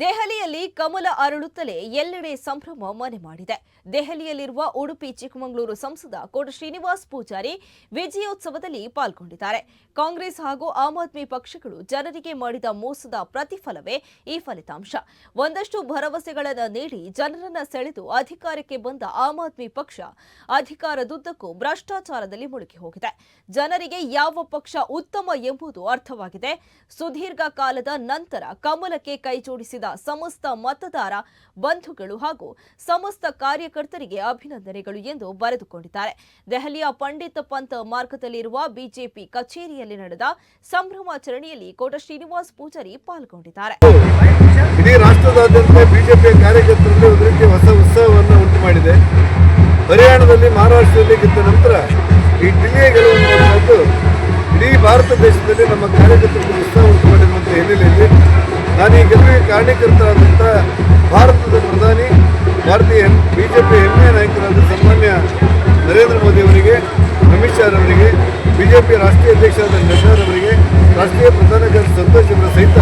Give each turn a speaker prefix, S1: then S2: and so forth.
S1: ದೆಹಲಿಯಲ್ಲಿ ಕಮಲ ಅರಳುತ್ತಲೇ ಎಲ್ಲೆಡೆ ಸಂಭ್ರಮ ಮನೆ ಮಾಡಿದೆ. ದೆಹಲಿಯಲ್ಲಿರುವ ಉಡುಪಿ, ಚಿಕ್ಕಮಗಳೂರು ಸಂಸದ ಕೋಟ ಶ್ರೀನಿವಾಸ್ ಪೂಜಾರಿ ವಿಜಯೋತ್ಸವದಲ್ಲಿ ಪಾಲ್ಗೊಂಡಿದ್ದಾರೆ. ಕಾಂಗ್ರೆಸ್ ಹಾಗೂ ಆಮ್ ಆದ್ಮಿ ಪಕ್ಷಗಳು ಜನರಿಗೆ ಮಾಡಿದ ಮೋಸದ ಪ್ರತಿಫಲವೇ ಈ ಫಲಿತಾಂಶ. ಒಂದಷ್ಟು ಭರವಸೆಗಳನ್ನು ನೀಡಿ ಜನರನ್ನ ಸೆಳೆದು ಅಧಿಕಾರಕ್ಕೆ ಬಂದ ಆಮ್ ಆದ್ಮಿ ಪಕ್ಷ ಅಧಿಕಾರದುದ್ದಕ್ಕೂ ಭ್ರಷ್ಟಾಚಾರದಲ್ಲಿ ಮುಳುಗಿ ಹೋಗಿದೆ. ಜನರಿಗೆ ಯಾವ ಪಕ್ಷ ಉತ್ತಮ ಎಂಬುದು ಅರ್ಥವಾಗಿದೆ. ಸುದೀರ್ಘ ಕಾಲದ ನಂತರ ಕಮಲಕ್ಕೆ ಕೈಜೋಡಿಸಿದ ಸಮಸ್ತ ಮತದಾರ, ಬಂಧುಗಳು ಹಾಗೂ ಸಮಸ್ತ ಕಾರ್ಯಕರ್ತರಿಗೆ ಅಭಿನಂದನೆಗಳು ಎಂದು ಬರೆದುಕೊಂಡಿದ್ದಾರೆ. ದೆಹಲಿಯ ಪಂಡಿತ್ ಪಂತ್ ಮಾರ್ಗದಲ್ಲಿರುವ ಬಿಜೆಪಿ ಕಚೇರಿಯಲ್ಲಿ ನಡೆದ ಸಂಭ್ರಮಾಚರಣೆಯಲ್ಲಿ ಕೋಟ ಶ್ರೀನಿವಾಸ್ ಪೂಜಾರಿ ಪಾಲ್ಗೊಂಡಿದ್ದಾರೆ.
S2: ಇಡೀ ರಾಷ್ಟ್ರದಾದ್ಯಂತ ಬಿಜೆಪಿ ಕಾರ್ಯಕರ್ತರಲ್ಲಿ ಒಂದು ರೀತಿಯ ಹೊಸ ಉತ್ಸವವನ್ನು ಉಂಟು ಮಾಡಿದೆ. ಹರಿಯಾಣದಲ್ಲಿ, ಮಹಾರಾಷ್ಟ್ರದಲ್ಲಿ ಗೆದ್ದ ನಂತರ ಈ ಡಿಲ್ಲಿಯ ಗೆಲುವನ್ನು ಇಡೀ ಭಾರತ ದೇಶದಲ್ಲಿ ನಮ್ಮ ಕಾರ್ಯಕರ್ತರಿಗೆ ಉತ್ಸಾಹ ಉಂಟು ಮಾಡಿರುವಂತಹ ಹಿನ್ನೆಲೆಯಲ್ಲಿ ನಾನು ಈ ಗೆಲುವಿಗೆ ಕಾರಣೀಕರ್ತರಾದಂಥ ಭಾರತದ ಪ್ರಧಾನಿ, ಭಾರತೀಯ ಬಿಜೆಪಿ ಹೆಮ್ಮೆಯ ನಾಯಕರಾದ ಸನ್ಮಾನ್ಯ ನರೇಂದ್ರ ಮೋದಿ ಅವರಿಗೆ, ಅಮಿತ್ ಶಾ ಅವರಿಗೆ ಬಿಜೆಪಿ ರಾಷ್ಟ್ರೀಯ ಅಧ್ಯಕ್ಷರಾದ ನಡ್ಡಾ ಅವರಿಗೆ ರಾಷ್ಟ್ರೀಯ ಪ್ರಧಾನ ಕಾರ್ಯದರ್ಶಿ ಸಂತೋಷ್ ಅವರ ಸಹಿತ